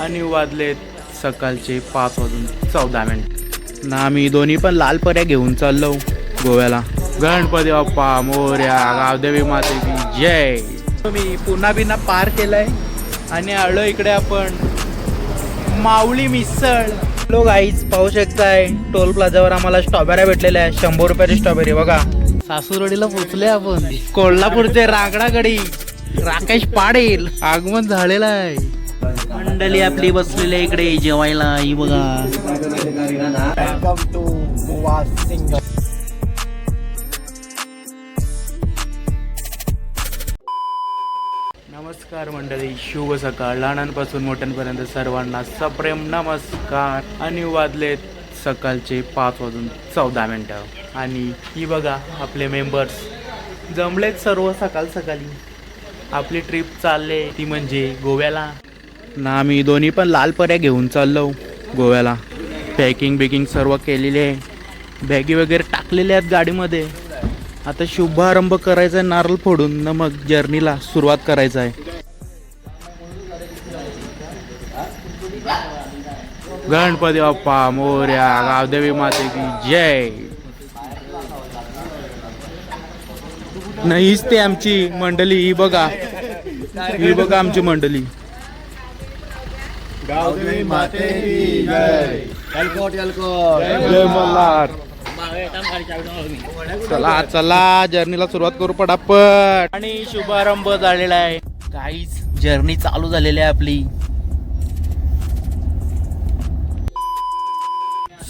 आणि वाजलेत सकाळचे पाच वाजून चौदा मिनिट. ना आम्ही दोन्ही पण लाल पर्या घेऊन चाललो गोव्याला. गणपती बाप्पा मोर्या गावदेवी माते की जय. मी पुन्हा बिना पार केलाय आणि आलो इकडे आपण माऊली मिसळ. लोक आईच पाहू शकताय टोल प्लाझावर आम्हाला स्ट्रॉबेऱ्या भेटलेल्या आहे शंभर रुपयाची स्ट्रॉबेरी बघा. सासूरडीला पोचले आपण. कोल्हापूरचे रागडागडी. राकेश पाडेल आगमन झालेलं आहे. मंडळी आपली बसलेली आहे इकडे जेवायला. ही बघा. नमस्कार मंडळी शुभ सकाळ. लहानांपासून मोठ्यांपर्यंत सर्वांना सप्रेम नमस्कार. आणि वाजलेत सकाळचे पाच वाजून चौदा मिनटं. आणि ही बघा आपले मेंबर्स जमलेत सर्व सकाळ सकाळी. आपली ट्रिप चालले ती म्हणजे गोव्याला. ना आम्ही दोन्ही पण लाल पर्या घेऊन चाललो गोव्याला. पॅकिंग बिकिंग सर्व केलेली आहे. बॅगी वगैरे टाकलेल्या आहेत गाडीमध्ये. आता शुभारंभ करायचा आहे नारळ फोडून न मग जर्नीला सुरुवात करायचं आहे. गणपती बाप्पा मोर्या गावदेवी माते की जय. नाहीच ते आमची मंडळी ही बघा. ही बघा आमची मंडळी. गावदेवी माते जय. एलकोट एलकोट जय मल्हार. चला चला जर्नीला सुरुवात करू पटापट. आणि शुभारंभ झालेला आहे. काहीच जर्नी चालू झालेली आहे आपली.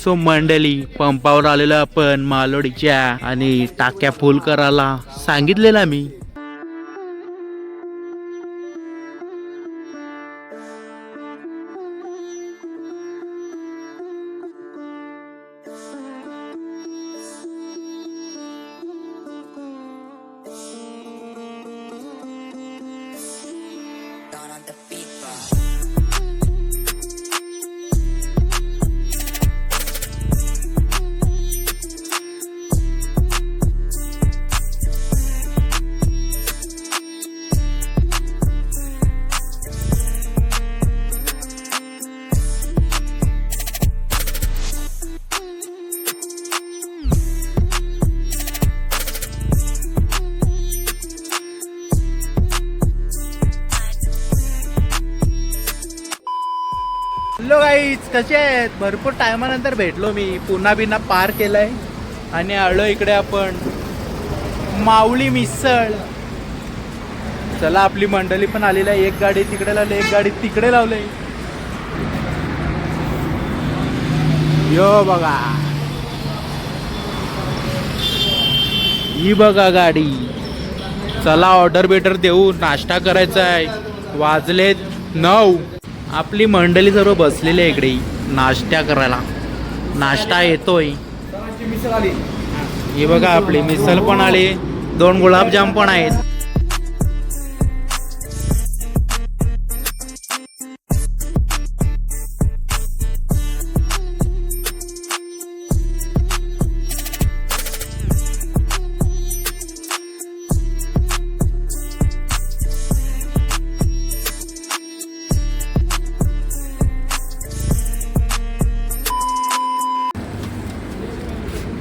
सो मंडळी पंपावर आलेलो आपण मालोडीच्या आणि टाक्या फुल करायला सांगितलेला मी. गाईज कसे आहेत? भरपूर टायमानंतर भेटलो मी. पुन्हा बिना पार केलंय. आणि आलो इकडे आपण. माऊली मिसळ. चला आपली मंडळी पण आलेली आहे. एक गाडी तिकडे लावली एक गाडी तिकडे लावली. यो बघा. ही बघा गाडी. चला ऑर्डर बेटर देऊ. नाश्ता करायचा आहे वाजलेत नऊ. आपली मंडळी सर्व बसलेली आहे इकडे. नाश्ता करायला. नाश्ता येतोय. हे बघा आपली मिसल पण आली. दोन गुलाबजाम पण आहेत.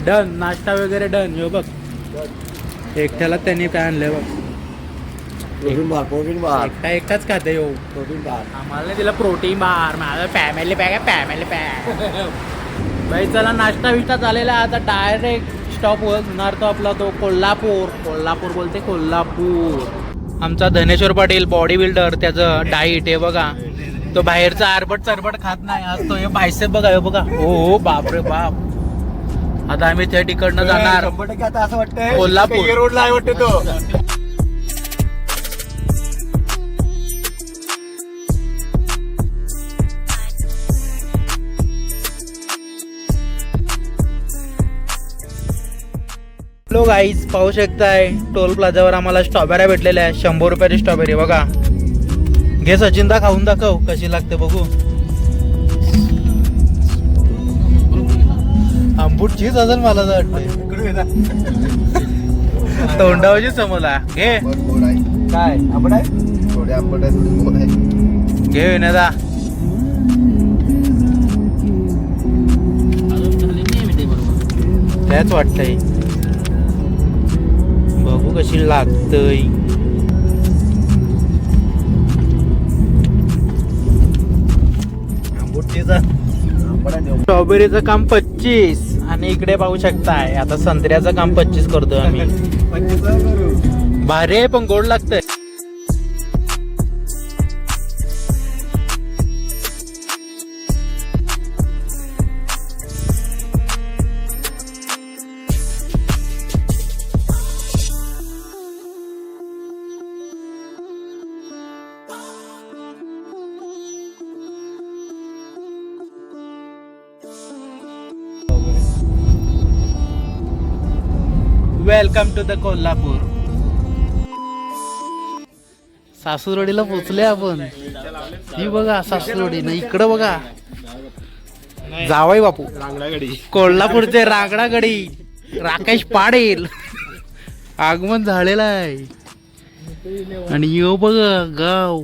डन नाश्ता वगैरे डन हो बघ. एकट्याला त्यांनी काय आणलंय बघ. प्रोटीन बार प्रोटीन बार एकटा एकटाच खाते हो प्रोटीन बार आम्हाला दिला प्रोटीन बार माझा फॅमिली पॅक आहे फॅमिली पॅक बाई चला नाश्ता विष्टा झालेला. आता डायरेक्ट स्टॉप होणार तो आपला तो कोल्हापूर. कोल्हापूर बोलते कोल्हापूर. आमचा धनेश्वर पाटील बॉडी बिल्डर त्याचं डाईट आहे बघा. तो बाहेरचा आरबट चरबट खात नाही. आज तो हे बायसेप बघा हे बघा. हो हो बापरे बाप. आता आम्ही त्या तिकडनं जाणार. शंभर टक्के आता असं वाटतंय. कोल्हापूर. रोडला आहे वाटतं तो. लोक आईच पाहू शकताय टोल प्लाझावर आम्हाला स्ट्रॉबेऱ्या भेटलेल्या आहे शंभर रुपयाची स्ट्रॉबेरी बघा. घे सचिनदा खाऊन दाखव कशी लागते बघू. आंबूटचीच अजून मला तर वाटते तोंडावरची घे. काय? आपण आहे? थोडे आहे गोड आहे. घे विनादा. त्याच वाटतंय. बघू कशी लागतय. स्ट्रॉबेरीचं काम पच्चीस. आणि इकडे पाहू शकताय. आता संत्र्याचं काम पच्चीस करतोय आम्ही. भारी आहे पण गोड लागतंय. वेलकम टू द कोल्हापूर सासूरवाडीला पोचले आपण. ही बघा सासूरवाडी ना इकडं बघा. जावाई बापू. कोल्हापूरचे रागडागडी. राकेश पाडेल आगमन झालेलं आहे. आणि यो बघा गाव.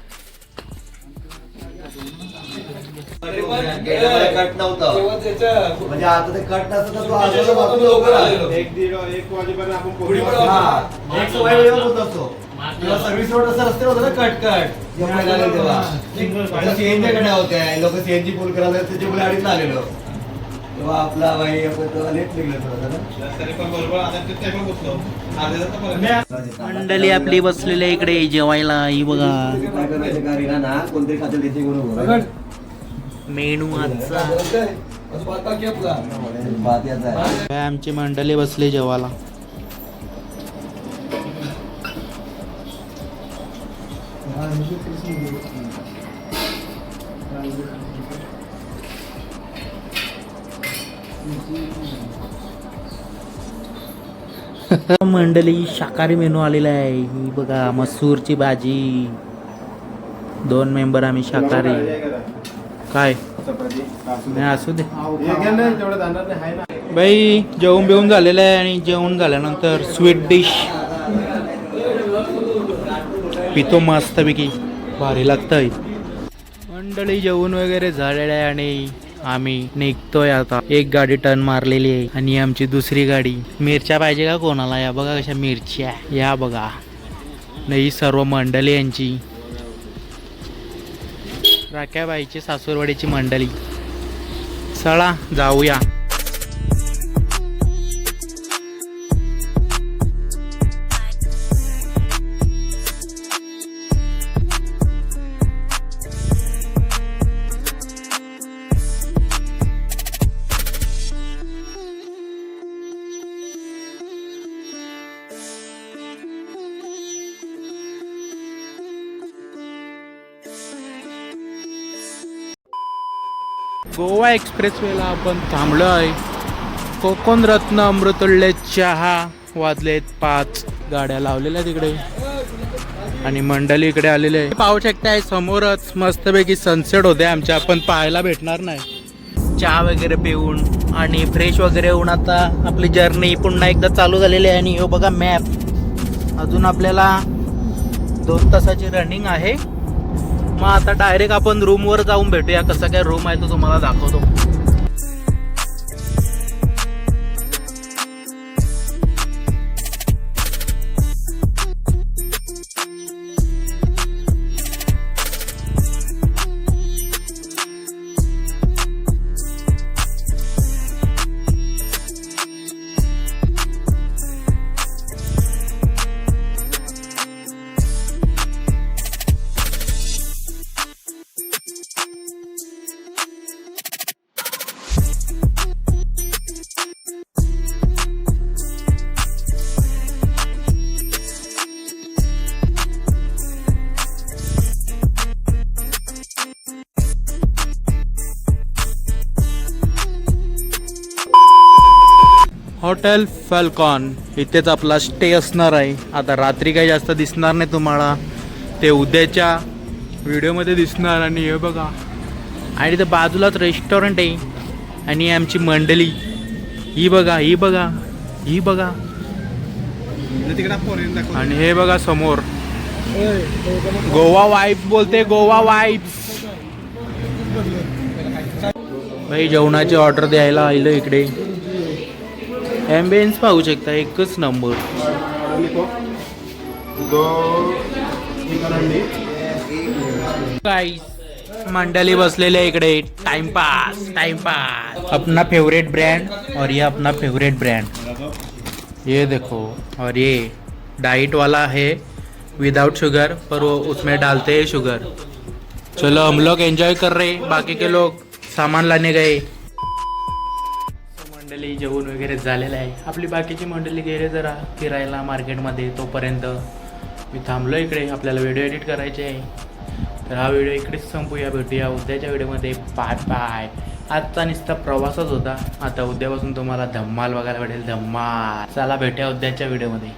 कट नव्हतं म्हणजे आता ते कट नसतं तर तो आजूबाजूला बाजूला लवकर आलेलो. एक दीड एक वाजेपर्यंत आपण पुढे पोहोचू. पण हा. एक सवय वेळेवर होत असतो. तेव्हा सर्व्हिस रोड असं रस्ते होते ना कट कट जेव्हा आलेलो तेव्हा सीएनजी कडे होत्या लोक सीएनजी फुल करायला त्याच्या मुळे अडीच आलेलो तेव्हा आपला बाई लेट निघलो. मंडळी आपली बसलेली आहे इकडे जेवायला ही बघा. कोणतरी खाते बरोबर मेनू आजचा. आमची मंडळी बसली जेवायला. मंडळी शाकाहारी मेनू आलेला आहे. ही बघा मसूरची भाजी. दोन मेंबर आम्ही शाकाहारी. काय? नाही असू दे. बाई जेवण बिवून झालेलं आहे आणि जेवण झाल्यानंतर स्वीट डिश पितो मस्तपैकी. भारी लागतंय. मंडळी जेवण वगैरे झालेलं आहे आणि आम्ही निघतोय आता. एक गाडी टर्न मारलेली आहे आणि आमची दुसरी गाडी. मिरच्या पाहिजे का कोणाला? या बघा कशा मिरच्या या बघा. नाही सर्व मंडळी यांची. राख्याबाईची सासूरवाडीची मंडळी. चला जाऊया. गोवा एक्सप्रेसवेला आपण थांबलो आहे कोकण रत्न अमृतले चहा वाजलेत पाच. गाड्या लावलेल्या तिकडे. आणि मंडळी इकडे आलेले आहे पाहू शकताय समोरच मस्तपैकी सनसेट होते आमच्या. आपण पाहायला भेटणार नाही. चहा वगैरे पिऊन आणि फ्रेश वगैरे होऊन आता आपली जर्नी पुन्हा एकदा चालू झालेली आहे. आणि हो बघा मॅप अजून आपल्याला दोन तासाची रनिंग आहे. मग आता डायरेक्ट आपण रूमवर जाऊन भेटूया. कसं काय रूम आहे तो तुम्हाला दाखवतो. Hotel falcon. इथेच आपला स्टे असणार आहे. आता रात्री काही जास्त दिसणार नाही तुम्हाला. ते उद्याच्या व्हिडिओमध्ये दिसणार आणि हे बघा. आणि इथं बाजूलाच रेस्टॉरंट आहे. आणि आमची मंडळी. ही बघा ही बघा ही बघा. आणि हे बघा समोर. गोवा वाईफ बोलते गोवा वाईफ भाई जेवणाची ऑर्डर द्यायला आलं इकडे. ॲम्बियन्स पाहू शकता एकच नंबर गाइस मंडली बसलेले इकडे. टाइमपास टाइमपास अपना फेवरेट ब्रांड और ये अपना फेवरेट ब्रांड ये देखो और ये डाइट वाला है विदाउट शुगर पर वो उसमें डालते हैं शुगर चलो हम लोग एंजॉय कर रहे बाकी के लोग सामान लाने गए. मंडळी जेवण वगैरे झालेलं आहे. आपली बाकीची मंडळी गेले जरा फिरायला मार्केटमध्ये तोपर्यंत. मी थांबलो इकडे आपल्याला व्हिडिओ एडिट करायचे आहे. तर हा व्हिडिओ इकडेच संपूया भेटूया उद्याच्या व्हिडिओमध्ये पाय पाय आजचा नुसता प्रवासच होता. आता उद्यापासून तुम्हाला धम्माल बघायला भेटेल धम्माल. चला भेटूया उद्याच्या व्हिडिओमध्ये